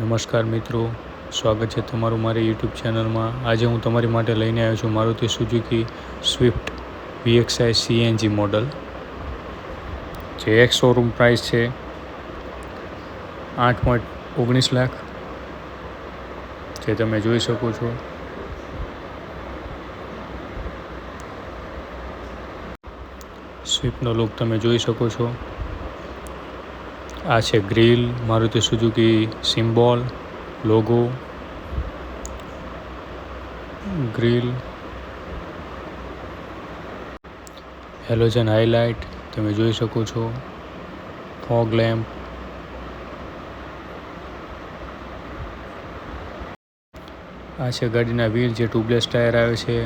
નમસ્કાર મિત્રો. સ્વાગત છે તમારું મારી યુટ્યુબ ચેનલમાં. આજે હું તમારી માટે લઈને આવ્યો છું Maruti Suzuki Swift VXI CNG model. જે એક શોરૂમ પ્રાઇસ છે આઠ પોઈન્ટ ઓગણીસ લાખ. જે તમે જોઈ શકો છો. સ્વિફ્ટનો લુક તમે જોઈ શકો છો. આ છે grill, Maruti Suzuki symbol, logo, grill, halogen highlight તમે જોઈ શકો છો, ફોગ લેમ્પ. આ છે ગાડીના વ્હીલ જે ટ્યુબલેસ ટાયર આવે છે.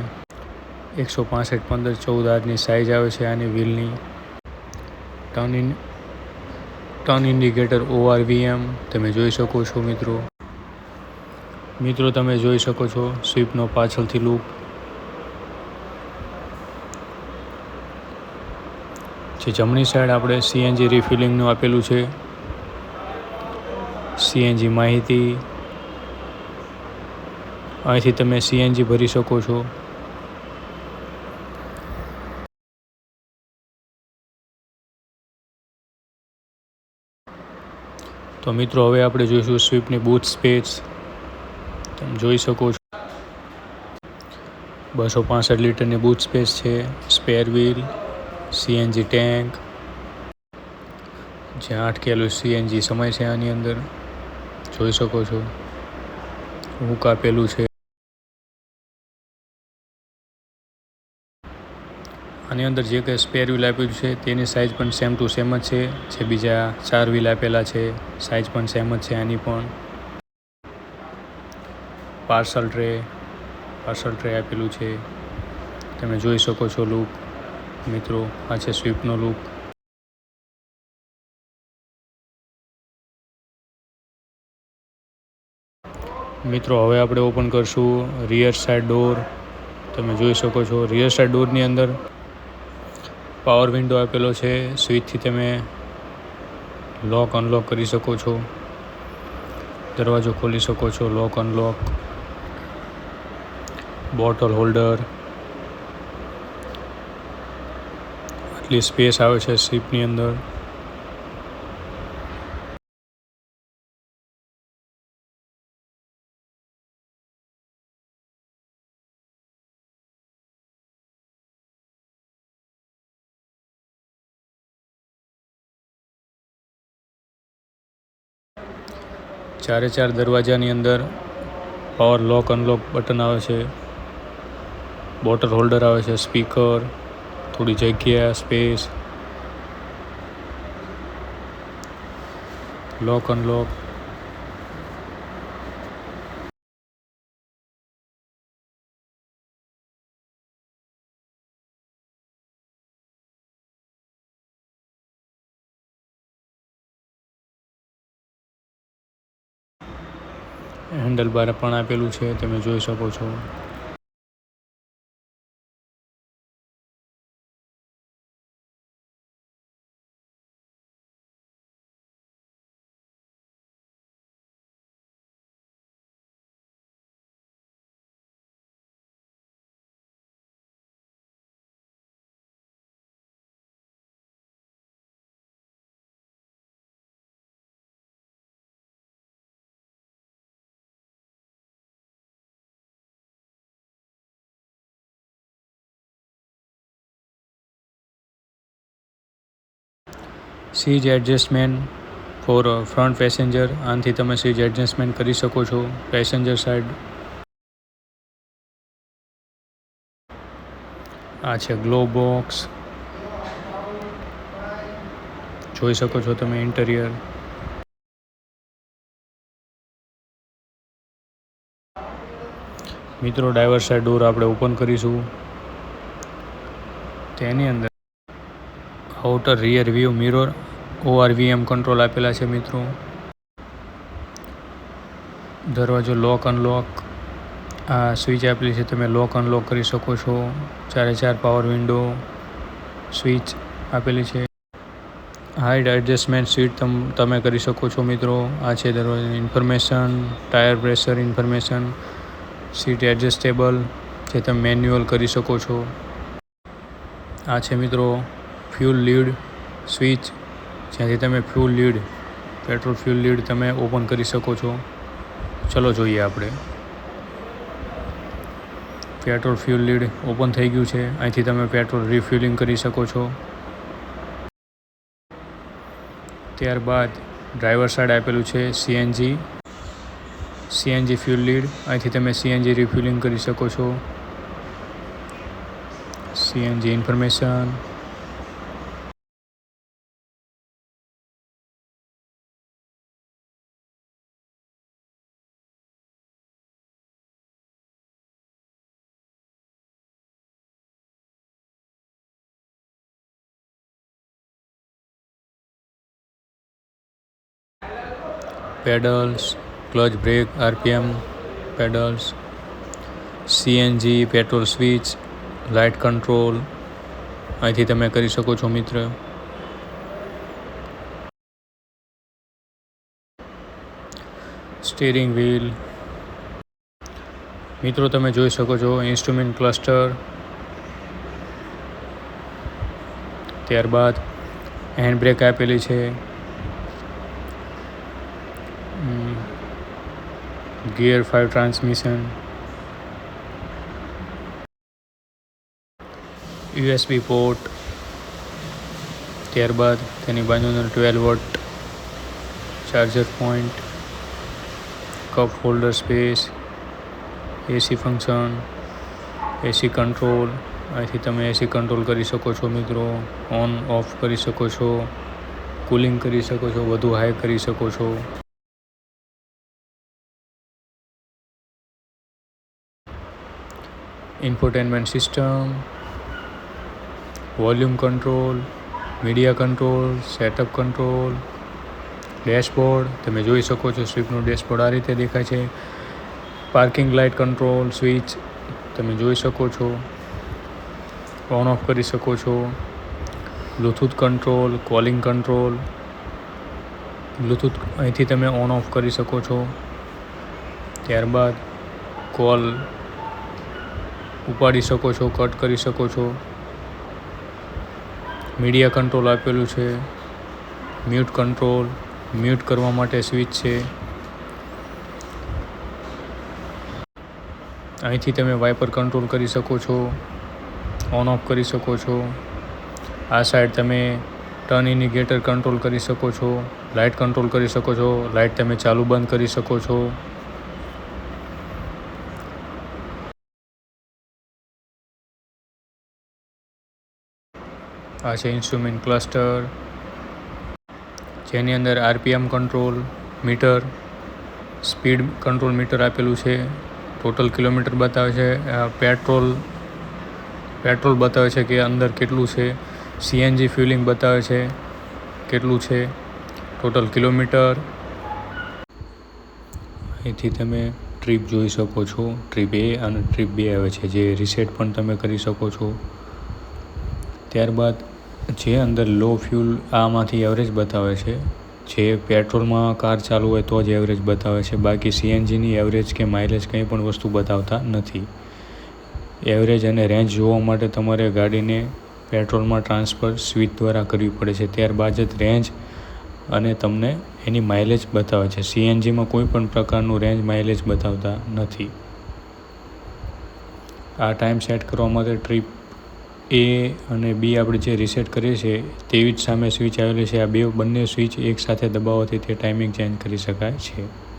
એકસો પાસઠ પંદર ચૌદ આજની સાઇઝ આવે છે આની વ્હીલની. ટર્ન ટર્ન ઇન્ડિકેટર ઓઆરવીએમ તમે જોઈ શકો છો મિત્રો. મિત્રો, તમે જોઈ શકો છો સ્વીપનો પાછળથી લૂપ. જે જમણી સાઈડ આપણે સીએનજી રિફિલિંગનું આપેલું છે. સીએનજી માહિતી. અહીંથી તમે સીએનજી ભરી શકો છો. તો મિત્રો, હવે આપણે જોઈશું સ્વિફ્ટની બૂથ સ્પેસ તમે જોઈ શકો છો. બસો પાસઠ લીટરની બૂથ સ્પેસ છે. સ્પેર વ્હીલ સીએનજી ટેન્ક જે આઠ કિલો સીએનજી સમય છે આની અંદર. જોઈ શકો છો. હુક આપેલું છે. આની અંદર જે કંઈ સ્પેર વ્હીલ આપ્યું છે, તેની સાઇઝ પણ સેમ ટુ સેમ જ છે. જે બીજા ચાર વ્હીલ આપેલા છે સાઇઝ પણ સેમ જ છે આની પણ. પાર્સલ ટ્રે પાર્સલ ટ્રે આપેલું છે. તમે જોઈ શકો છો લુક મિત્રો, આ છે સ્વિફ્ટનો લુક મિત્રો, હવે આપણે ઓપન કરશું રિયર સાઇડ ડોર તમે જોઈ શકો છો રિયર સાઇડ ડોરની અંદર પાવર વિન્ડો આપેલો છે. સ્વિચથી તમે લોક અનલોક કરી શકો છો. દરવાજો ખોલી શકો છો. લોક અનલોક બોટલ હોલ્ડર આટલી સ્પેસ આવે છે સ્વિફ્ટની અંદર. ચારે ચાર દરવાજાની અંદર પાવર લોક અનલોક બટન આવે છે. બોટલ હોલ્ડર આવે છે સ્પીકર થોડી જગ્યા space lock unlock handle bar પણ આપેલું છે તમે જોઈ શકો છો. Seat adjustment for front passenger. આનાથી તમે સીજ એડજસ્ટમેન્ટ કરી શકો છો પેસેન્જર સાઈડ. આ છે ગ્લો બોક્સ. જોઈ શકો છો તમે ઇન્ટિરિયર. મિત્રો ડ્રાઈવર સાઈડ ડોર આપણે ઓપન કરીશું. તેની અંદર outer rear view mirror ORVM control આપેલા છે મિત્રો. દરવાજો લોક અનલોક આ સ્વિચ આપેલી છે, તમે લોક અનલોક કરી શકો છો. ચારે ચાર પાવર વિન્ડો સ્વિચ આપેલી છે. હાઇટ એડજસ્ટમેન્ટ સીટ તમ, તમે કરી શકો છો મિત્રો. આ છે દરવાજાની information tyre pressure information seat adjustable જે તમે મેન્યુઅલ કરી શકો છો. આ છે મિત્રો ફ્યુલ લીડ સ્વિચ જ્યાંથી તમે fuel lid petrol fuel lid તમે ઓપન કરી શકો છો. ચલો જોઈએ આપણે. પેટ્રોલ ફ્યુલ લીડ ઓપન થઈ ગયું છે. અહીંથી તમે પેટ્રોલ રિફ્યુલિંગ કરી શકો છો. ત્યારબાદ ડ્રાઈવર સાઈડ આપેલું છે સીએનજી સીએનજી ફ્યુલ લીડ અહીંથી તમે સીએનજી રિફ્યુલિંગ કરી શકો છો. CNG information pedals, clutch brake, RPM pedals, CNG, petrol switch, light control. અહીંથી તમે કરી શકો છો, મિત્ર. Steering wheel. મિત્રો, તમે જોઈ શકો છો, ઇન્સ્ટ્રુમેન્ટ ક્લસ્ટર. ત્યારબાદ હેન્ડ બ્રેક આપેલી છે. Gear five transmission USB port ત્યારબાદ તેની બાજુનો twelve watt charger point cup holder space AC function AC control અહીંથી તમે એસી કંટ્રોલ કરી શકો છો મિત્રો. ઓન ઓફ કરી શકો છો. કુલિંગ કરી શકો છો. વધુ હાઈ કરી શકો છો. Infotainment system volume control media control setup control dashboard તમે જોઈ શકો છો સ્વિફ્ટનું ડેશબોર્ડ આ રીતે દેખાય છે. પાર્કિંગ લાઇટ કંટ્રોલ સ્વિચ તમે જોઈ શકો છો. ઓન ઓફ કરી શકો છો. Bluetooth control calling control Bluetooth અહીંથી તમે ઓન ઓફ કરી શકો છો. ત્યારબાદ કોલ ઉપાડી શકો છો, કટ કરી શકો છો. મીડિયા કંટ્રોલ આપેલું છે. મ્યુટ કંટ્રોલ મ્યુટ કરવા માટે સ્વિચ છે. અહીંથી તમે વાઇપર કંટ્રોલ કરી શકો છો. ઓન ઓફ કરી શકો છો. આ સાઈડ તમે ટર્ન ઇન્ડિકેટર કંટ્રોલ કરી શકો છો. લાઇટ કંટ્રોલ કરી શકો છો. લાઇટ તમે ચાલુ બંધ કરી શકો છો. આ છે ઇન્સ્ટ્રુમેન્ટ ક્લસ્ટર, જેની અંદર RPM control meter, speed control meter આપેલું છે, ટોટલ કિલોમીટર બતાવે છે પેટ્રોલ પેટ્રોલ બતાવે છે કે અંદર કેટલું છે, સીએનજી ફ્યુલિંગ બતાવે છે, કેટલું છે, ટોટલ કિલોમીટર. અહીંથી તમે ટ્રીપ જોઈ શકો છો, ટ્રીપ એ અને ટ્રીપ બે આવે છે, જે રિસેટ પણ તમે કરી શકો છો. ત્યારબાદ જે અંદર લો ફ્યુલ આમાંથી એવરેજ બતાવે છે. જે પેટ્રોલમાં કાર ચાલુ હોય તો જ એવરેજ બતાવે છે. બાકી સીએનજીની એવરેજ કે માઇલેજ કંઈ પણ વસ્તુ બતાવતા નથી. એવરેજ અને રેન્જ જોવા માટે તમારે ગાડીને પેટ્રોલમાં ટ્રાન્સફર સ્વિચ દ્વારા કરવી પડે છે. ત્યારબાદ જ રેન્જ અને તમને એની માઇલેજ બતાવે છે. સીએનજીમાં કોઈ પણ પ્રકારનું રેન્જ માઇલેજ બતાવતા નથી. આ ટાઈમ સેટ કરવા માટે ટ્રીપ એ અને બી આપણે જે રિસેટ કરીએ છીએ, તેવી જ સામે સ્વિચ આવેલી છે. આ બે બંને સ્વિચ એકસાથે દબાવવાથી તે ટાઈમિંગ ચેન્જ કરી શકાય છે.